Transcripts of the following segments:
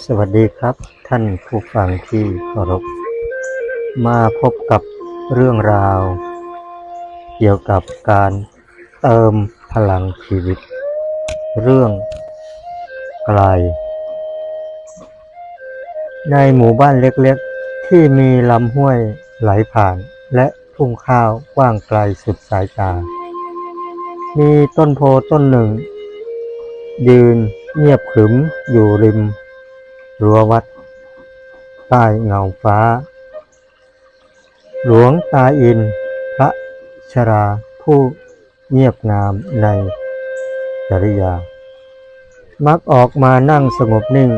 สวัสดีครับท่านผู้ฟังที่เคารพ มาพบกับเรื่องราว เกี่ยวกับการเติมพลังชีวิต เรื่องไกล ในหมู่บ้านเล็กๆ ที่มีลำห้วยไหลผ่าน และทุ่งข้าวกว้างไกลสุดสายตา มีต้นโพต้นหนึ่ง ยืนเงียบขรึมอยู่ริม รั้ววัด ใต้เงาฟ้า หลวงตาอิน พระชราผู้เงียบงามในจริยา มักออกมานั่งสงบนิ่ง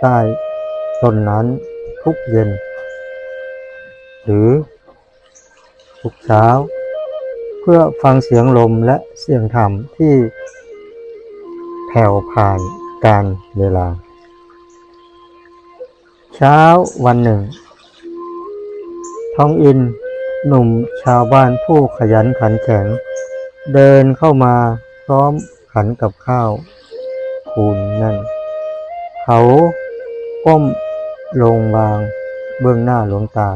ใต้ต้นนั้นทุกเย็น หรือทุกเช้า เพื่อฟังเสียงลมและเสียงธรรมที่แผ่วผ่านการเวลา เช้าวันหนึ่ง ทองอินหนุ่มชาวบ้านผู้ขยันขันแข็ง เดินเข้ามาพร้อมขันกับข้าวคูณนั่น เขาก้มลงวางเบื้องหน้าหลวงตา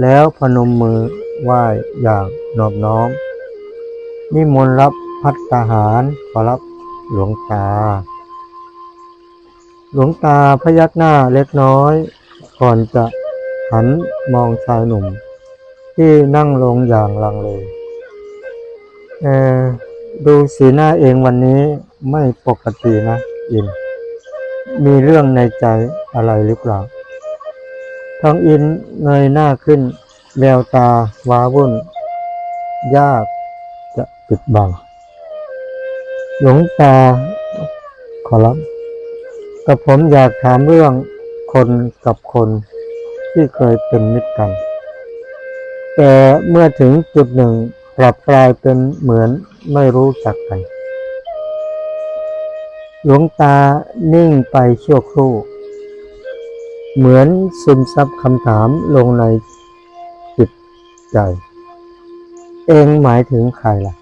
แล้วพนมมือไหว้อย่างนอบน้อม นิมนต์รับพัตตาหารขอรับหลวงตา หลวงตาพยักหน้าเล็กน้อย ก่อนจะหันมองชายหนุ่ม ที่นั่งลงอย่างลังเลเออดูสีหน้าเองวันนี้ไม่ปกตินะ อิน มีเรื่องในใจอะไรหรือเปล่าทองอินเงยหน้าขึ้น แววตาว้าวุ่น ยากจะปิดบัง หลวงตาขอรับ กับผมอยากถามเรื่องคนกับคนที่เคยเป็นมิตรกัน แต่เมื่อถึงจุดหนึ่งกลับกลายเป็นเหมือนไม่รู้จักกัน หลวงตานิ่งไปชั่วครู่ เหมือนซึมซับคำถามลงในจิตใจ เองหมายถึงใครล่ะ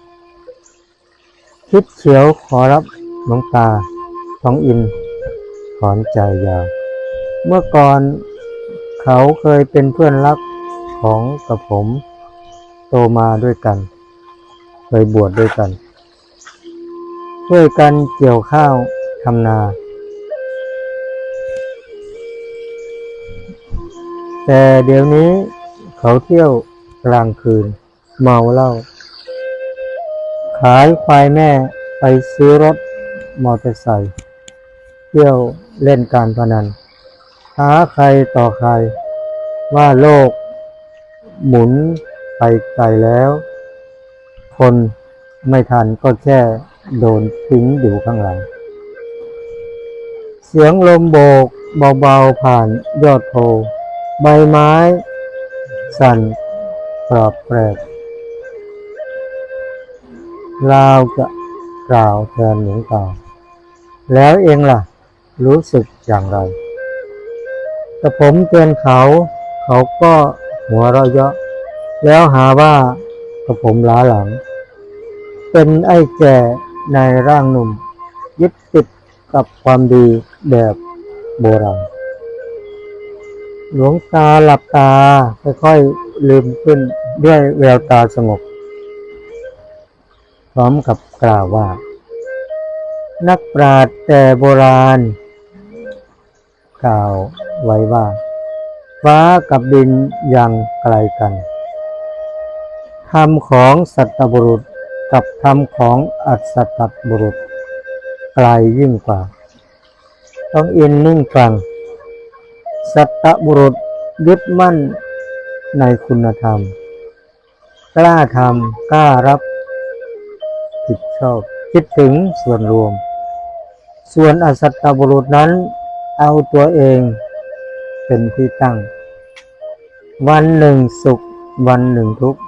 คิดเฉียวขอรับหลวงตาทองอิน ถอนใจยาว เมื่อก่อนเขาเคยเป็นเพื่อนรักของกับผมโตมาด้วยกัน เคยบวชดด้วยกัน ช่วยกันเกี่ยวข้าวทำนา แต่เดี๋ยวนี้เขาเที่ยวกลางคืน เมาเหล้าขายควายแม่ไปซื้อรถมอเตอร์ไซค์เที่ยว เล่นการพนันท้าใครต่อใคร ว่าโลก หมุนไปไกลแล้ว คนไม่ทันก็แค่โดนทิ้งอยู่ข้างหลัง เสียงลมโบกเบาๆผ่านยอดโพใบไม้ สั่นปรอบแปรกลาวจะกล่าวแทนหลวงตาแล้วเองล่ะ รู้สึกอย่างไรแต่ผมเตือนเขา เขาก็หัวเราะเยาะ แล้วหาว่ากับผมล้าหลัง เป็นไอ้แก่ในร่างหนุ่ม ยึดติดกับความดีแบบโบราณหลวงตาหลับตาค่อยๆลืมขึ้นด้วยแววตาสงบ พร้อมกับกล่าวว่า นักปราชญ์แต่โบราณ กล่าวไว้ว่า ฟ้ากับดินยังไกลกันธรรมของสัตบุรุษกับธรรมของอัศตบุรุษ ไกลยิ่งกว่า ต้องอินนิ่งฟัง สัตบุรุษยึดมั่นในคุณธรรม กล้าทำกล้ารับผิดชอบ คิดถึงส่วนรวม ส่วนอสัตตบุรุษนั้น เอาตัวเองเป็นที่ตั้ง วันหนึ่งสุข วันหนึ่งทุกข์